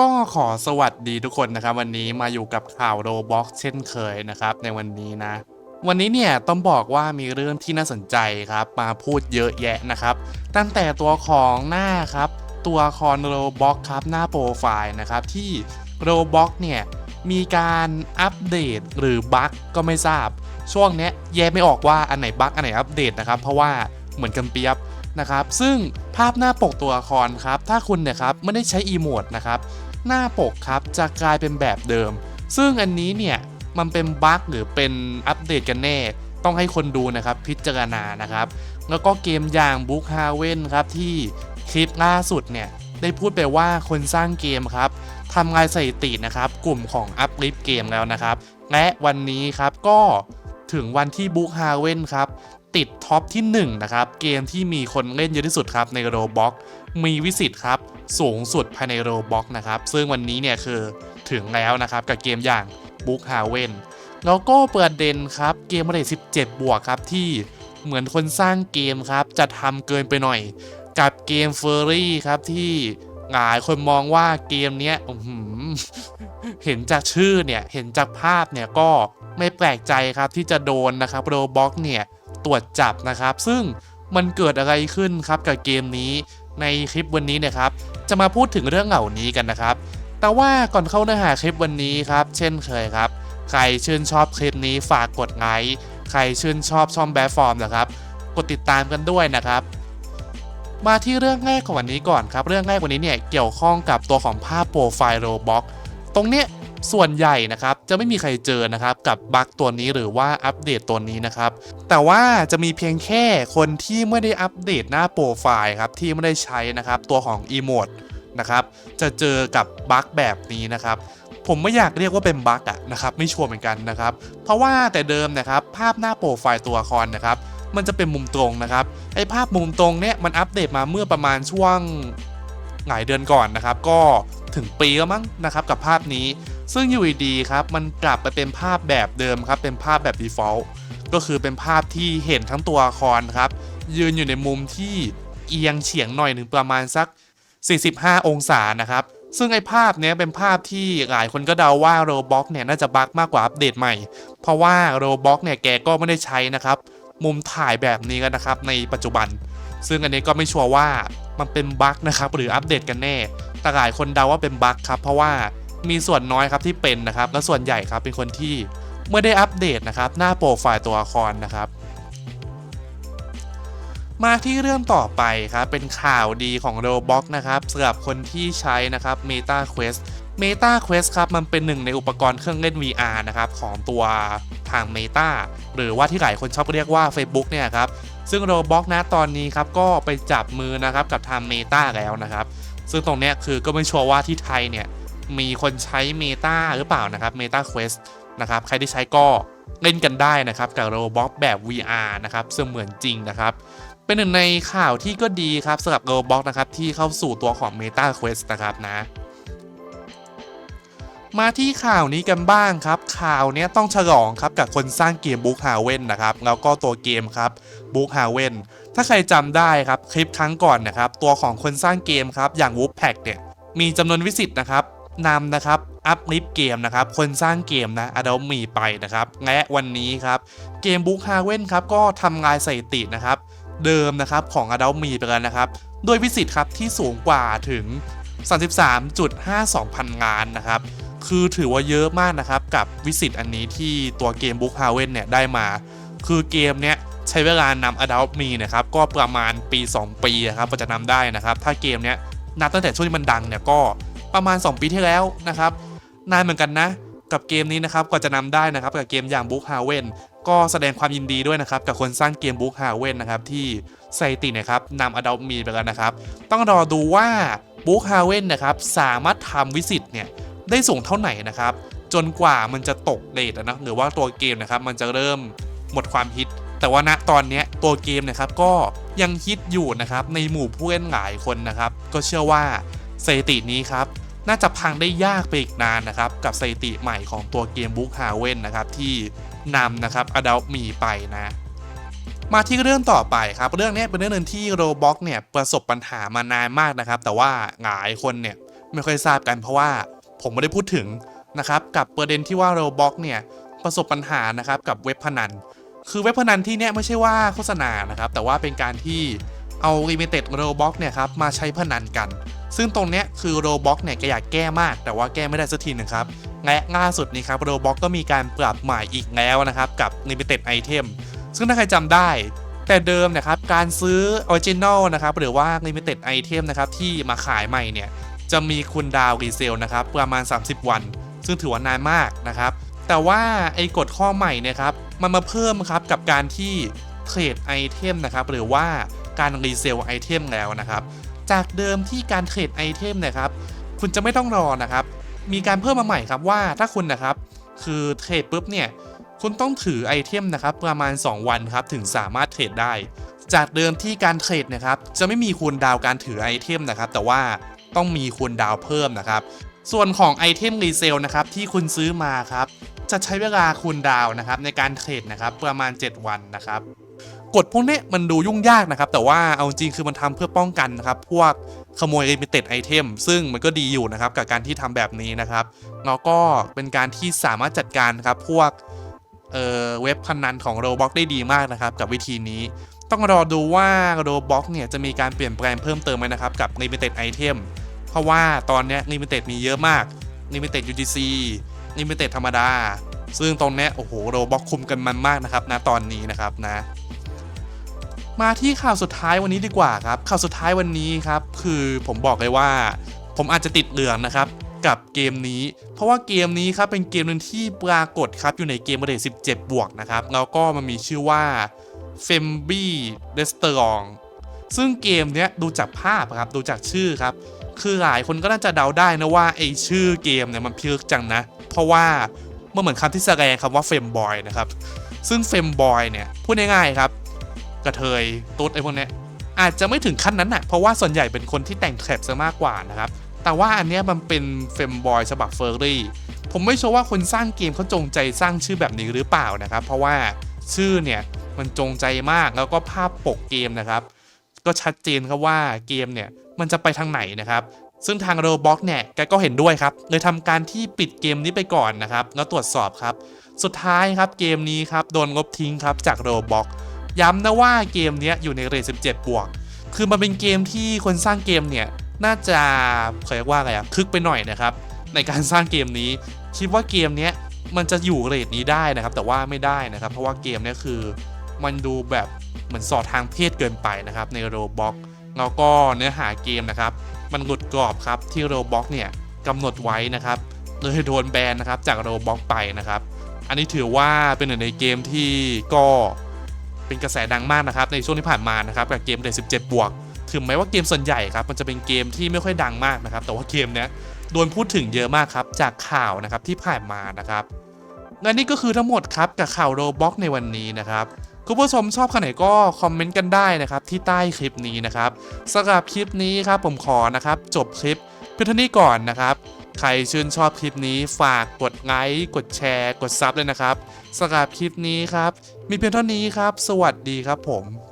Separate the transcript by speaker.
Speaker 1: ก็ขอสวัสดีทุกคนนะครับ วันนี้มาอยู่กับข่าวโรบ็อกเช่นเคยนะครับ ในวันนี้นะ วันนี้เนี่ยต้องบอกว่ามีเรื่องที่น่าสนใจครับ มาพูดเยอะแยะนะครับ ตั้งแต่ตัวของหน้าครับ ตัวคอนโรบ็อกครับหน้าโปรไฟล์นะครับที่โรบ็อกเนี่ยมีการอัปเดตหรือบั๊กก็ไม่ทราบ ช่วงเนี้ยแยกไม่ออกว่าอันไหนบั๊กอันไหนอัปเดตนะครับ เพราะว่าเหมือนกันเปียบนะครับ ซึ่งภาพหน้าปกตัวละครครับ ถ้าคุณเนี่ยครับไม่ได้ใช้อีโมดนะครับ หน้าปกครับจะกลายเป็นแบบเดิม ซึ่งอันนี้เนี่ยมันเป็นบั๊กหรือเป็นอัปเดตกันแน่ ต้องให้คนดูนะครับพิจารณานะครับ แล้วก็เกมอย่างบุ๊กฮาเว่นครับที่คลิปล่าสุดเนี่ยได้พูดไปว่าคนสร้างเกมครับทำลายสถิตินะครับกลุ่มของอัพลิฟเกมแล้วนะครับ และวันนี้ครับก็ถึงวันที่บุ๊กฮาเว่นครับ ติดท็อปที่1นะครับเกมที่มีคนเล่นเยอะที่สุดครับในโรบ็อกมีวิสิตครับสูงสุดภายในโรบ็อกนะครับซึ่งวันนี้เนี่ยคือถึงแล้วนะครับกับเกมอย่างบุ๊กฮาเวนแล้วก็เประเด็นครับเกมเรท17 บวกครับที่เหมือนคนสร้างเกมครับจะทำเกินไปหน่อย กับเกมเฟอร์รี่ครับที่หลายคนมองว่าเกมเนี้ยเห็นจากชื่อเนี่ยเห็นจากภาพเนี่ยก็ไม่แปลกใจครับที่จะโดนนะครับโรบ็อกเนี่ย ตรวจจับนะครับ ซึ่งมันเกิดอะไรขึ้นครับกับเกมนี้ในคลิปวันนี้เนะครับจะมาพูดถึงเรื่องเหล่านี้กันนะครับ แต่ว่าก่อนเข้าเนื้อหาคลิปวันนี้ครับ เช่นเคยครับ ใครชื่นชอบคลิปนี้ฝากกดไลค์ใครชื่นชอบช่องแบฟอร์มนะครับ กดติดตามกันด้วยนะครับ มาที่เรื่องแรกของวันนี้ก่อนครับ เรื่องแรกวันนี้เนี่ยเกี่ยวข้องกับตัวของภาพโปรไฟล์โรบ็อกตรงเนี้ย ส่วนใหญ่นะครับจะไม่มีใครเจอนะครับกับบั๊กตัวนี้หรือว่าอัปเดตตัวนี้นะครับ แต่ว่าจะมีเพียงแค่คนที่ไม่ได้อัปเดตหน้าโปรไฟล์ครับที่ไม่ได้ใช้นะครับตัวของอีโมดนะครับจะเจอกับบั๊กแบบนี้นะครับผมไม่อยากเรียกว่าเป็นบั๊กอะนะครับไม่ชัวร์เหมือนกันนะครับเพราะว่าแต่เดิมนะครับภาพหน้าโปรไฟล์ตัวละครนะครับมันจะเป็นมุมตรงนะครับไอ้ภาพมุมตรงเนี้ยมันอัปเดตมาเมื่อประมาณช่วงหลายเดือนก่อนนะครับ ก็ถึงปีแล้วมั้งนะครับกับภาพนี้ ซึ่งอยู่ดีครับมันกลับไปเป็นภาพแบบเดิมครับเป็นภาพแบบ default ก็คือเป็นภาพที่เห็นทั้งตัวละครครับ ยืนอยู่ในมุมที่เอียงเฉียงหน่อยหนึ่งประมาณสัก 45 องศานะครับ ซึ่งไอ้ภาพเนี้ยเป็นภาพที่หลายคนก็เดาว่าโรบ็อกเนี่ยน่าจะบั๊กมากกว่าอัปเดตใหม่ เพราะว่าโรบ็อกเนี่ยแกก็ไม่ได้ใช้นะครับ มุมถ่ายแบบนี้กันนะครับในปัจจุบัน ซึ่งอันนี้ก็ไม่ชัวร์ว่ามันเป็นบั๊กนะครับหรืออัปเดตกันแน่ แต่หลายคนเดาว่าเป็นบั๊กครับเพราะว่า มีส่วนน้อยครับที่เป็นนะครับ และส่วนใหญ่ครับเป็นคนที่เมื่อได้อัปเดตนะครับ หน้าโปรไฟล์ตัวละครนะครับ มาที่เรื่องต่อไปครับ เป็นข่าวดีของ Roblox นะครับสำหรับคนที่ใช้นะครับ Meta Quest Meta Quest ครับมันเป็นหนึ่งในอุปกรณ์เครื่องเล่น VR นะครับของตัวทาง Meta หรือว่าที่หลายคนชอบเรียกว่า Facebook เนี่ยครับซึ่ง Roblox นะตอนนี้ครับก็ไปจับมือนะครับกับทาง Meta แล้วนะครับ ซึ่งตรงนี้คือก็ไม่ชัวร์ว่าที่ไทยเนี่ย มีคนใช้ Meta หรือเปล่านะครับ Meta Quest นะครับใครที่ใช้ก็เล่นกันได้นะครับกับ Roblox แบบ VR นะครับเสมือนจริงนะครับ เป็นหนึ่งในข่าวที่ก็ดีครับสำหรับ Roblox นะครับที่เข้าสู่ตัวของ Meta Quest นะครับนะ มาที่ข่าวนี้กันบ้างครับ ข่าวเนี้ยต้องฉลองครับกับคนสร้างเกม Book h a v e n นะครับแล้วก็ตัวเกมครับ Book h a v e n ถ้าใครจำได้ครับคลิปครั้งก่อนนะครับตัวของคนสร้างเกมครับอย่าง Wolfpack เนี่ยมีจำนวนวิสิตนะครับ นำนะครับอัพลิฟเกมนะครับคนสร้างเกมนะอดอมมีไปนะครับและวันนี้ครับเกม Book h a v e n ครับก็ทำลายสถิตินะครับเดิมนะครับของ Adult Me ไปแล้วนะครับโดยวิสิตครับที่สูงกว่าถึง 33.52 พันล้านนะครับคือถือว่าเยอะมากนะครับกับวิสิตอันนี้ที่ตัวเกม Book h a v e n เนี่ยได้มา คือเกมเนี้ยใช้เวลานำ Adult Me นะครับก็ประมาณปี 2 ปีนะครับกว่าจะนำได้นะครับถ้าเกมเนี้ยนับตั้งแต่ช่วงที่มันดังเนี่ยก็ ประมาณ 2 ปีที่แล้วนะครับนานเหมือนกันนะ กับเกมนี้นะครับกว่าจะนำได้นะครับกับเกมอย่าง Book h a v e n ก็แสดงความยินดีด้วยนะครับกับคนสร้างเกม Book h a v e n นะครับที่สถิตินะครับนำ Adult Me ไปแล้วนะครับ ต้องรอดูว่า Book h a v e n นะครับสามารถทำวิสิตเนี่ยได้สูงเท่าไหร่นะครับจนกว่ามันจะตกเรทนะหรือว่าตัวเกมนะครับมันจะเริ่มหมดความฮิต แต่ว่าณตอนนี้ตัวเกมนะครับก็ยังฮิตอยู่นะครับในหมู่ผู้เล่นหลายคนนะครับ ก็เชื่อว่า สถิตินี้ครับน่าจะพังได้ยากไปอีกนานนะครับ กับสถิติใหม่ของตัวเกม Book h a v e n นะครับ ที่นำนะครับ Adult มีไปนะ มาที่เรื่องต่อไปครับ เรื่องนี้เป็นเรื่องนึงที่ Roblox เนี่ยประสบปัญหามานานมากนะครับ แต่ว่าหลายคนเนี่ยไม่ค่อยทราบกันเพราะว่าผมไม่ได้พูดถึงนะครับกับประเด็นที่ว่าโรบ็อกเนี่ยประสบปัญหานะครับกับเว็บพนัน คือเว็บพนันที่เนี่ยไม่ใช่ว่าโฆษณานะครับ แต่ว่าเป็นการที่เอา Limited Roblox เนี่ยครับมาใช้พนันกัน ซึ่งตรงเนี้ยคือ Roblox เนี่ยก็อยากแก้มาก แต่ว่าแก้ไม่ได้สักทีนึงครับและล่าสุดนี้ครับ Roblox ก็มีการปรับใหม่อีกแล้วนะครับ กับ Limited Item ซึ่งถ้าใครจำได้ แต่เดิมนะครับ การซื้อ Original นะครับ หรือว่า Limited Item นะครับ ที่มาขายใหม่เนี่ย จะมีคุณดาวรีเซลนะครับ ประมาณ 30 วัน ซึ่งถือว่านานมากนะครับ แต่ว่าไอ้กฎข้อใหม่นะครับ มันมาเพิ่มครับกับการที่เทรดไอเทมนะครับ หรือว่าการรีเซลไอเทมแล้วนะครับ จากเดิมที่การเทรดไอเทมนะครับ คุณจะไม่ต้องรอนะครับ มีการเพิ่มมาใหม่ครับว่าถ้าคุณนะครับ คือเทรดปุ๊บเนี่ย คุณต้องถือไอเทมนะครับประมาณ 2 วันครับถึงสามารถเทรดได้ จากเดิมที่การเทรดนะครับ จะไม่มีคูณดาวการถือไอเทมนะครับ แต่ว่าต้องมีคูณดาวเพิ่มนะครับ ส่วนของไอเทมรีเซลนะครับที่คุณซื้อมาครับจะใช้เวลาคูณดาวนะครับในการเทรดนะครับประมาณ 7 วันนะครับ กฎพวกนี้มันดูยุ่งยากนะครับ แต่ว่าเอาจริงคือมันทำเพื่อป้องกันนะครับ พวกขโมย limited item ซึ่งมันก็ดีอยู่นะครับ กับการที่ทำแบบนี้นะครับแล้วก็เป็นการที่สามารถจัดการนะครับพวกเอ่อเว็บพนันของ Roblox ได้ดีมากนะครับ กับวิธีนี้ต้องรอดูว่า Roblox เนี่ยจะมีการเปลี่ยนแปลงเพิ่มเติมไหมนะครับกับ limited item เพราะว่าตอนนี้ย limited มีเยอะมาก limited UGC limited ธรรมดา ซึ่งตรงนี้โอ้โห Roblox คุมกันมันมากนะครับนะตอนนี้นะครับนะ มาที่ข่าวสุดท้ายวันนี้ดีกว่าครับ ข่าวสุดท้ายวันนี้ครับ คือผมบอกเลยว่า ผมอาจจะติดเหลืองนะครับกับเกมนี้ เพราะว่าเกมนี้ครับเป็นเกมหนึ่งที่ปรากฏครับอยู่ในเกมเรท17 บวกนะครับแล้วก็มันมีชื่อว่า f e m b y Restaurant ซึ่งเกมเนี้ยดูจากภาพครับดูจากชื่อครับ คือหลายคนก็น่าจะเดาได้นะว่าไอชื่อเกมเนี่ยมันพิลึกจังนะ เพราะว่ามันเหมือนคำที่แสดงคำว่าเฟมบอยนะครับซึ่งเฟมบอยเนี่ยพูดง่ายๆครับ กระเทยตุ๊ดไอ้พวกเนี้ยอาจจะไม่ถึงขั้นนั้นนะเพราะว่าส่วนใหญ่เป็นคนที่แต่งแทร็บซะมากกว่านะครับ แต่ว่าอันเนี้ยมันเป็นเฟมบอยฉบับเฟอร์รี่ผมไม่เชัวร์ว่าคนสร้างเกมเขาจงใจสร้างชื่อแบบนี้หรือเปล่านะครับ เพราะว่าชื่อเนี่ยมันจงใจมากแล้วก็ภาพปกเกมนะครับ ก็ชัดเจนครับว่าเกมเนี่ยมันจะไปทางไหนนะครับซึ่งทาง Roblox เนี่ยแกก็เห็นด้วยครับ เลยทำการที่ปิดเกมนี้ไปก่อนนะครับ แล้วตรวจสอบครับ สุดท้ายครับเกมนี้ครับ โดนลบทิ้งครับจาก Roblox ย้ำนะว่าเกมนี้อยู่ในเรท17 บวก คือมันเป็นเกมที่คนสร้างเกมเนี่ย น่าจะเขาเรียกว่าอะไรอะคึกไปหน่อยนะครับ ในการสร้างเกมนี้ คิดว่าเกมนี้มันจะอยู่เรทนี้ได้นะครับ แต่ว่าไม่ได้นะครับ เพราะว่าเกมนี้คือ มันดูแบบเหมือนสอดทางเพศเกินไปนะครับ ในโรบ็อกแล้วก็เนื้อหาเกมนะครับ มันหลุดกรอบครับที่โรบ็อกเนี่ยกำหนดไว้นะครับเลยโดนแบนนะครับจากโรบ็อกไปนะครับ อันนี้ถือว่าเป็นหนึ่งในเกมที่ก็ เป็นกระแสดังมากนะครับในช่วงที่ผ่านมานะครับกับเกมเด17บวกถึงแม้ว่าเกมส่วนใหญ่ครับมันจะเป็นเกมที่ไม่ค่อยดังมากนะครับ แต่ว่าเกมเนี้ยโดนพูดถึงเยอะมากครับจากข่าวนะครับที่ผ่านมานะครับและนี่ก็คือทั้งหมดครับกับข่าวโรบ็อกในวันนี้นะครับคุณผู้ชมชอบขนาดก็คอมเมนต์กันได้นะครับที่ใต้คลิปนี้นะครับสำหรับคลิปนี้ครับผมขอนะครับจบคลิปเพียงเท่านี้ก่อนนะครับ ใครชื่นชอบคลิปนี้ฝากกดไลค์กดแชร์ กดซับเลยนะครับสำหรับคลิปนี้ครับ มีเพียงเท่านี้ครับ สวัสดีครับผม